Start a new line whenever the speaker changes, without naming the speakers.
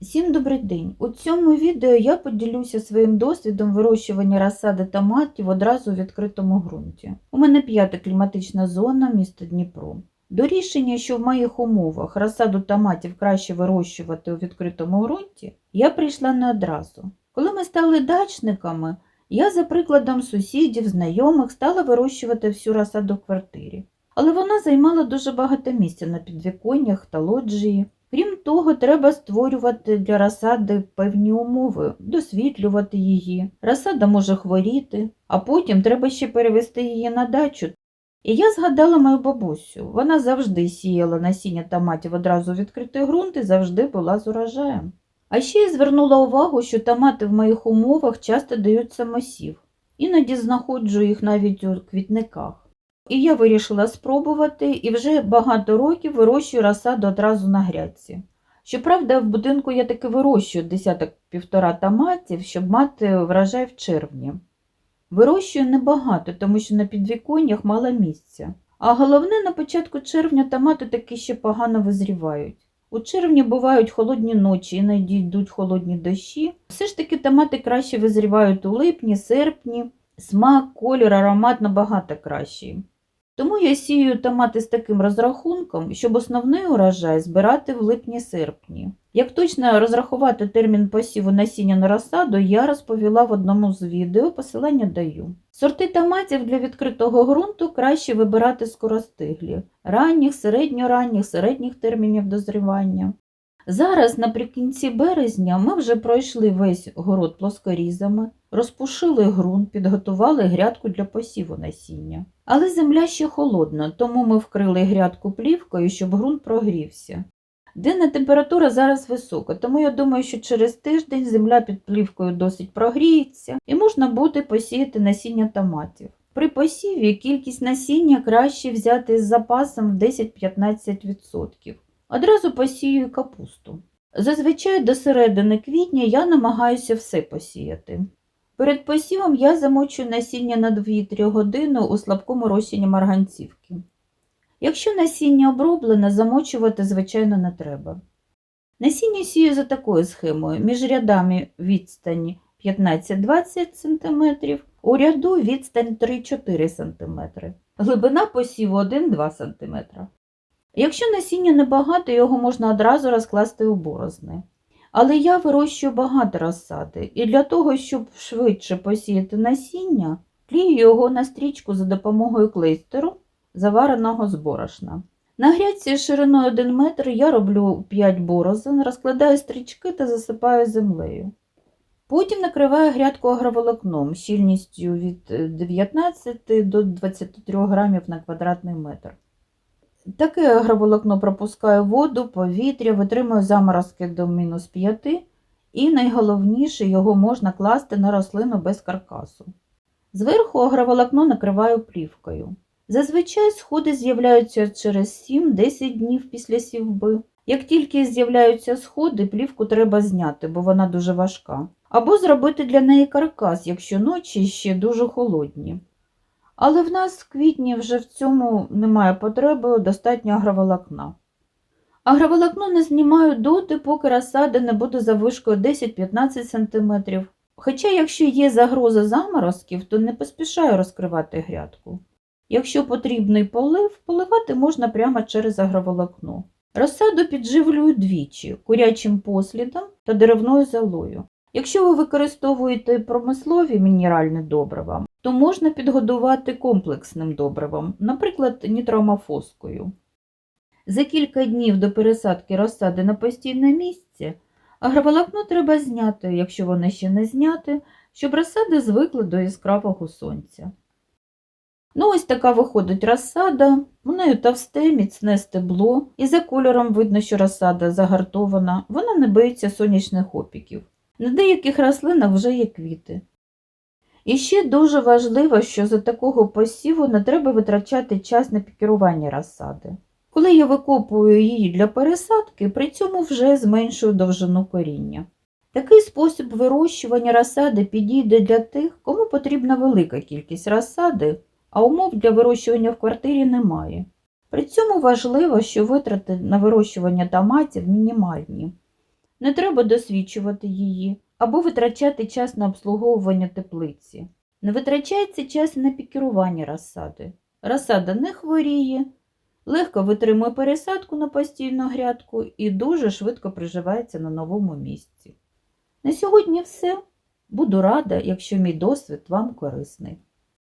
Всім добрий день! У цьому відео я поділюся своїм досвідом вирощування розсади томатів одразу у відкритому ґрунті. У мене п'ята кліматична зона міста Дніпро. До рішення, що в моїх умовах розсаду томатів краще вирощувати у відкритому ґрунті, я прийшла не одразу. Коли ми стали дачниками, я за прикладом сусідів, знайомих стала вирощувати всю розсаду в квартирі. Але вона займала дуже багато місця на підвіконнях та лоджії. Крім того, треба створювати для розсади певні умови, досвітлювати її. Розсада може хворіти, а потім треба ще перевести її на дачу. І я згадала мою бабусю. Вона завжди сіяла насіння томатів одразу відкритий ґрунт і завжди була з урожаєм. А ще я звернула увагу, що томати в моїх умовах часто дають самосів. Іноді знаходжу їх навіть у квітниках. І я вирішила спробувати і вже багато років вирощую розсаду одразу на грядці. Щоправда, в будинку я таки вирощую десяток півтора томатів, щоб мати врожай в червні. Вирощую небагато, тому що на підвіконнях мало місця. А головне, на початку червня томати таки ще погано визрівають. У червні бувають холодні ночі, іноді йдуть холодні дощі. Все ж таки томати краще визрівають у липні, серпні. Смак, колір, аромат набагато кращий. Тому я сію томати з таким розрахунком, щоб основний урожай збирати в липні-серпні. Як точно розрахувати термін посіву насіння на розсаду, я розповіла в одному з відео, посилання даю. Сорти томатів для відкритого ґрунту краще вибирати скоростиглі, ранніх, середньоранніх, середніх термінів дозрівання. Зараз, наприкінці березня, ми вже пройшли весь город плоскорізами, розпушили ґрунт, підготували грядку для посіву насіння. Але земля ще холодна, тому ми вкрили грядку плівкою, щоб ґрунт прогрівся. Денна температура зараз висока, тому я думаю, що через тиждень земля під плівкою досить прогріється і можна буде посіяти насіння томатів. При посіві кількість насіння краще взяти з запасом в 10-15%. Одразу посію капусту. Зазвичай до середини квітня я намагаюся все посіяти. Перед посівом я замочую насіння на 2-3 години у слабкому розчині марганцівки. Якщо насіння оброблене, замочувати, звичайно, не треба. Насіння сію за такою схемою. Між рядами відстані 15-20 см, у ряду відстань 3-4 см, глибина посіву 1-2 см. Якщо насіння небагато, його можна одразу розкласти у борозни. Але я вирощую багато розсади, і для того, щоб швидше посіяти насіння, клію його на стрічку за допомогою клейстеру, завареного з борошна. На грядці шириною 1 метр я роблю 5 борозин, розкладаю стрічки та засипаю землею. Потім накриваю грядку агроволокном щільністю від 19 до 23 грамів на квадратний метр. Таке агроволокно пропускає воду, повітря, витримує заморозки до мінус 5 і найголовніше його можна класти на рослину без каркасу. Зверху агроволокно накриваю плівкою. Зазвичай сходи з'являються через 7-10 днів після сівби. Як тільки з'являються сходи, плівку треба зняти, бо вона дуже важка. Або зробити для неї каркас, якщо ночі ще дуже холодні. Але в нас в квітні вже в цьому немає потреби, достатньо агроволокна. Агроволокно не знімаю доти, поки розсада не буде завишкою 10-15 см. Хоча, якщо є загроза заморозків, то не поспішаю розкривати грядку. Якщо потрібний полив, поливати можна прямо через агроволокно. Розсаду підживлюю двічі курячим послідом та деревною золою. Якщо ви використовуєте промислові мінеральні добрива, то можна підгодувати комплексним добривом, наприклад, нітромофоскою. За кілька днів до пересадки розсади на постійне місце агроволокно треба зняти, якщо воно ще не зняте, щоб розсада звикла до яскравого сонця. Ну, ось така виходить розсада, у неї товсте, міцне стебло, і за кольором видно, що розсада загартована, вона не боїться сонячних опіків. На деяких рослинах вже є квіти. І ще дуже важливо, що за такого посіву не треба витрачати час на пікірування розсади. Коли я викопую її для пересадки, при цьому вже зменшую довжину коріння. Такий спосіб вирощування розсади підійде для тих, кому потрібна велика кількість розсади, а умов для вирощування в квартирі немає. При цьому важливо, що витрати на вирощування томатів мінімальні. Не треба досвідчувати її або витрачати час на обслуговування теплиці. Не витрачається час на пікірування розсади. Розсада не хворіє, легко витримує пересадку на постійну грядку і дуже швидко приживається на новому місці. На сьогодні все. Буду рада, якщо мій досвід вам корисний.